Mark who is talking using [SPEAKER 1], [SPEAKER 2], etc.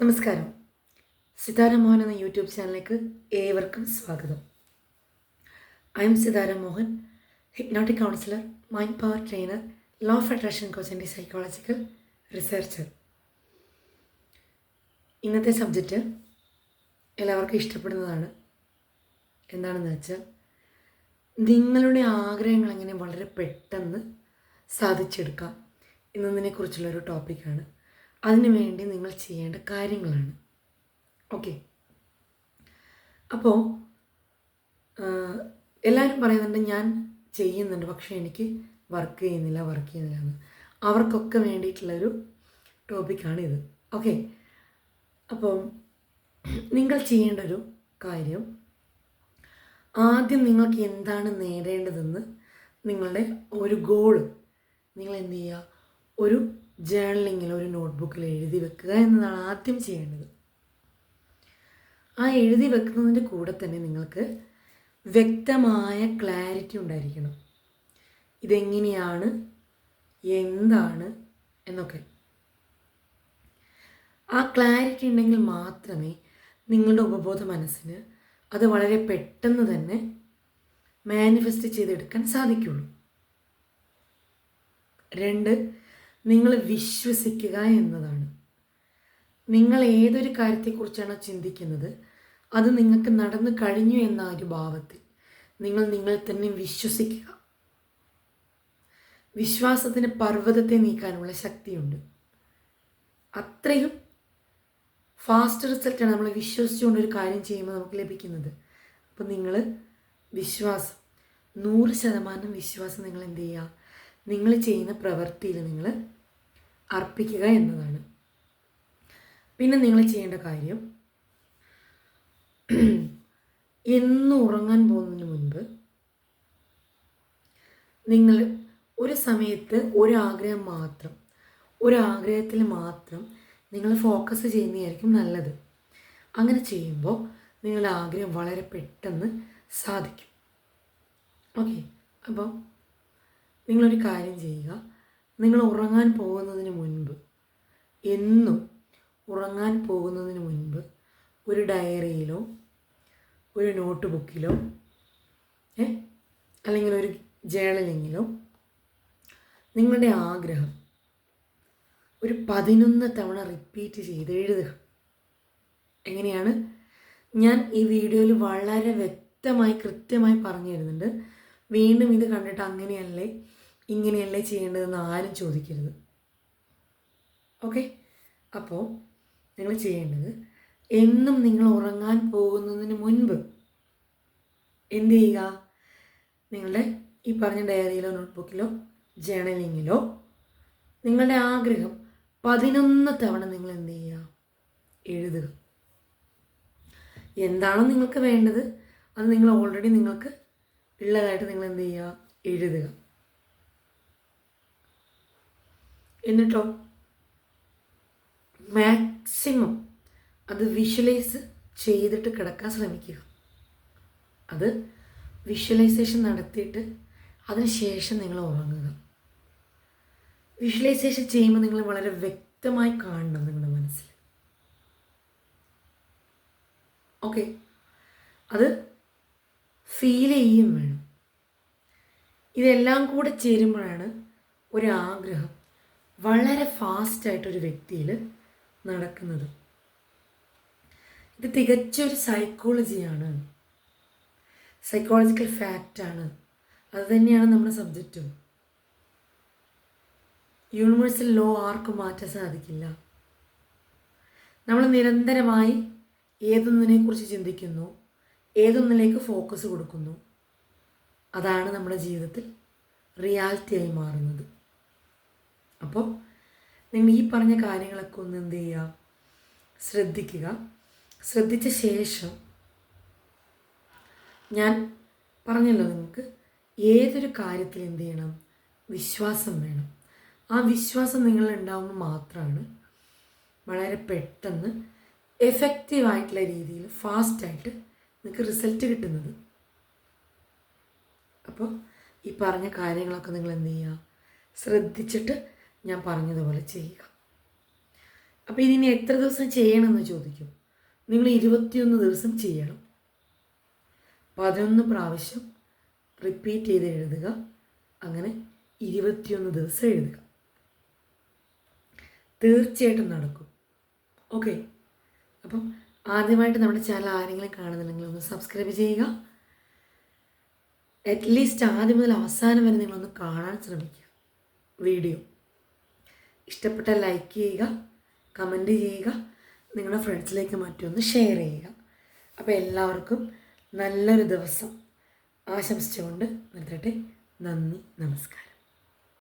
[SPEAKER 1] നമസ്കാരം. സിതാര മോഹൻ എന്ന യൂട്യൂബ് ചാനലിലേക്ക് ഏവർക്കും സ്വാഗതം. I am Sithara Mohan hypnotic counsellor mind power trainer law of attraction coach and psychological researcher ഇന്നത്തെ സബ്ജക്റ്റ് എല്ലാവർക്കും ഇഷ്ടപ്പെടുന്നതാണ്. എന്താണെന്ന് വെച്ചാൽ നിങ്ങളുടെ ആഗ്രഹങ്ങൾ എങ്ങനെ വളരെ പെട്ടെന്ന് സാധിച്ചെടുക്കാം എന്നതിനെക്കുറിച്ചുള്ളൊരു ടോപ്പിക്കാണ് അതിനുവേണ്ടി നിങ്ങൾ ചെയ്യേണ്ട കാര്യങ്ങളാണ്. ഓക്കെ അപ്പോൾ എല്ലാവരും പറയുന്നുണ്ട് ഞാൻ ചെയ്യുന്നുണ്ട് പക്ഷേ എനിക്ക് വർക്ക് ചെയ്യുന്നില്ല വർക്ക് ചെയ്യുന്നില്ല എന്ന്. അവർക്കൊക്കെ വേണ്ടിയിട്ടുള്ളൊരു ഇത്. ഓക്കെ അപ്പോൾ നിങ്ങൾ ചെയ്യേണ്ട ഒരു കാര്യം ആദ്യം നിങ്ങൾക്ക് എന്താണ് നേടേണ്ടതെന്ന് നിങ്ങളുടെ ഒരു ഗോൾ നിങ്ങൾ എന്ത് ചെയ്യുക? ഒരു ജേർണലിങ്ങിൽ ഒരു നോട്ട്ബുക്കിൽ എഴുതി വെക്കുക എന്നതാണ് ആദ്യം ചെയ്യേണ്ടത്. ആ എഴുതി വെക്കുന്നതിന്റെ കൂടെ തന്നെ നിങ്ങൾക്ക് വ്യക്തമായ ക്ലാരിറ്റി ഉണ്ടായിരിക്കണം. ഇതെങ്ങനെയാണ് എന്താണ് എന്നൊക്കെ. ആ ക്ലാരിറ്റി ഉണ്ടെങ്കിൽ മാത്രമേ നിങ്ങളുടെ ഉപബോധ മനസ്സിന് അത് വളരെ പെട്ടെന്ന് തന്നെ മാനിഫെസ്റ്റ് ചെയ്തെടുക്കാൻ സാധിക്കുള്ളൂ രണ്ട് നിങ്ങൾ വിശ്വസിക്കുക എന്നതാണ്. നിങ്ങൾ ഏതൊരു കാര്യത്തെക്കുറിച്ചാണോ ചിന്തിക്കുന്നത് അത് നിങ്ങൾക്ക് നടന്നു കഴിഞ്ഞു എന്ന ഒരു ഭാവത്തിൽ നിങ്ങൾ നിങ്ങളെ തന്നെ വിശ്വസിക്കുക. വിശ്വാസത്തിന് പർവതത്തെ നീക്കാനുള്ള ശക്തിയുണ്ട്. അത്രയും ഫാസ്റ്റ് റിസൾട്ടാണ് നമ്മൾ വിശ്വസിച്ചുകൊണ്ട് ഒരു കാര്യം ചെയ്യുമ്പോൾ നമുക്ക് ലഭിക്കുന്നത്. അപ്പോൾ നിങ്ങൾ വിശ്വാസം നൂറ് ശതമാനം വിശ്വാസം നിങ്ങൾ എന്ത് ചെയ്യുക? നിങ്ങൾ ചെയ്യുന്ന പ്രവൃത്തിയിൽ നിങ്ങൾ അർപ്പിക്കുക എന്നതാണ്. പിന്നെ നിങ്ങൾ ചെയ്യേണ്ട കാര്യം എന്ന് ഉറങ്ങാൻ പോകുന്നതിന് മുൻപ് നിങ്ങൾ ഒരു സമയത്ത് ഒരാഗ്രഹം മാത്രം ഒരാഗ്രഹത്തിൽ മാത്രം നിങ്ങൾ ഫോക്കസ് ചെയ്യുന്നതായിരിക്കും നല്ലത്. അങ്ങനെ ചെയ്യുമ്പോൾ നിങ്ങളുടെ ആഗ്രഹം വളരെ പെട്ടെന്ന് സാധിക്കും. ഓക്കെ. അപ്പോൾ നിങ്ങളൊരു കാര്യം ചെയ്യുക. നിങ്ങൾ ഉറങ്ങാൻ പോകുന്നതിന് മുൻപ് എന്നും ഉറങ്ങാൻ പോകുന്നതിന് മുൻപ് ഒരു ഡയറിയിലോ ഒരു നോട്ട് ബുക്കിലോ ഏ അല്ലെങ്കിൽ ഒരു ജേണലിങ്ങിലോ നിങ്ങളുടെ ആഗ്രഹം ഒരു പതിനൊന്ന് തവണ റിപ്പീറ്റ് ചെയ്ത് എഴുതുക. എങ്ങനെയാണ്? ഞാൻ ഈ വീഡിയോയിൽ വളരെ വ്യക്തമായി കൃത്യമായി പറഞ്ഞു തരുന്നുണ്ട് വീണ്ടും ഇത് കണ്ടിട്ട് അങ്ങനെയല്ലേ? ഇങ്ങനെയല്ലേ ചെയ്യേണ്ടതെന്ന് ആരും ചോദിക്കരുത്. ഓക്കെ? അപ്പോൾ നിങ്ങൾ ചെയ്യേണ്ടത് എന്നും നിങ്ങൾ ഉറങ്ങാൻ പോകുന്നതിന് മുൻപ് എന്ത് ചെയ്യുക? നിങ്ങളുടെ ഈ പറഞ്ഞ ഡയറിയിലോ നോട്ട്ബുക്കിലോ ജേണലിങ്ങിലോ നിങ്ങളുടെ ആഗ്രഹം പതിനൊന്ന് തവണ നിങ്ങൾ എന്ത് ചെയ്യുക? എഴുതുക. എന്താണോ നിങ്ങൾക്ക് വേണ്ടത് അത് നിങ്ങൾ ഓൾറെഡി നിങ്ങൾക്ക് ഉള്ളതായിട്ട് നിങ്ങൾ എന്ത് ചെയ്യുക? എഴുതുക. എന്നിട്ടോ? മാക്സിമം അത് വിഷ്വലൈസ് ചെയ്തിട്ട് കിടക്കാൻ ശ്രമിക്കുക. അത് വിഷ്വലൈസേഷൻ നടത്തിയിട്ട് അതിനുശേഷം നിങ്ങൾ ഉറങ്ങുക. വിഷ്വലൈസേഷൻ ചെയ്യുമ്പോൾ നിങ്ങൾ വളരെ വ്യക്തമായി കാണണം നിങ്ങളുടെ മനസ്സിൽ. ഓക്കെ. അത് ഫീൽ ചെയ്യും വേണം. ഇതെല്ലാം കൂടെ ചേരുമ്പോഴാണ് ഒരാഗ്രഹം. വളരെ ഫാസ്റ്റായിട്ടൊരു വ്യക്തിയിൽ നടക്കുന്നത്. ഇത് തികച്ചൊരു സൈക്കോളജിയാണ് സൈക്കോളജിക്കൽ ഫാക്റ്റാണ് അത് തന്നെയാണ് നമ്മുടെ സബ്ജക്റ്റും യൂണിവേഴ്സൽ ലോ ആർക്കും മാറ്റാൻ സാധിക്കില്ല. നമ്മൾ നിരന്തരമായി ഏതൊന്നിനെക്കുറിച്ച് ചിന്തിക്കുന്നു ഏതൊന്നിലേക്ക് ഫോക്കസ് കൊടുക്കുന്നു അതാണ് നമ്മുടെ ജീവിതത്തിൽ റിയാലിറ്റിയായി മാറുന്നത്. അപ്പോൾ നിങ്ങൾ ഈ പറഞ്ഞ കാര്യങ്ങളൊക്കെ ഒന്ന് എന്ത് ചെയ്യുക ശ്രദ്ധിക്കുക. ശ്രദ്ധിച്ച ശേഷം ഞാൻ പറഞ്ഞല്ലോ നിങ്ങൾക്ക് ഏതൊരു കാര്യത്തിൽ എന്ത് ചെയ്യണം? വിശ്വാസം വേണം. ആ വിശ്വാസം നിങ്ങളുണ്ടാവുമ്പോൾ മാത്രമാണ് വളരെ പെട്ടെന്ന് എഫക്റ്റീവായിട്ടുള്ള രീതിയിൽ ഫാസ്റ്റായിട്ട് നിങ്ങൾക്ക് റിസൾട്ട് കിട്ടുന്നത്. അപ്പോൾ ഈ പറഞ്ഞ കാര്യങ്ങളൊക്കെ നിങ്ങൾ എന്ത് ചെയ്യുക ശ്രദ്ധിച്ചിട്ട് ഞാൻ പറഞ്ഞതുപോലെ ചെയ്യുക. അപ്പോൾ ഇതിനി എത്ര ദിവസം ചെയ്യണമെന്ന് ചോദിക്കും. നിങ്ങൾ ഇരുപത്തിയൊന്ന് ദിവസം ചെയ്യണം. പതിനൊന്ന് പ്രാവശ്യം റിപ്പീറ്റ് ചെയ്ത് എഴുതുക. അങ്ങനെ ഇരുപത്തിയൊന്ന് ദിവസം എഴുതുക. തീർച്ചയായിട്ടും നടക്കും. ഓക്കെ അപ്പം ആദ്യമായിട്ട് നമ്മുടെ ചാനൽ ആരെങ്കിലും കാണുന്നുണ്ടെങ്കിൽ ഒന്ന് സബ്സ്ക്രൈബ് ചെയ്യുക. അറ്റ്ലീസ്റ്റ് ആദ്യം മുതൽ അവസാനം വരെ നിങ്ങളൊന്ന് കാണാൻ ശ്രമിക്കുക. വീഡിയോ ഇഷ്ടപ്പെട്ട ലൈക്ക് ചെയ്യുക കമന്റ് ചെയ്യുക നിങ്ങളുടെ ഫ്രണ്ട്സിലേക്ക് മറ്റൊന്ന് ഷെയർ ചെയ്യുക. അപ്പോൾ എല്ലാവർക്കും നല്ലൊരു ദിവസം ആശംസിച്ചുകൊണ്ട് നിർത്തട്ടെ. നന്ദി നമസ്കാരം.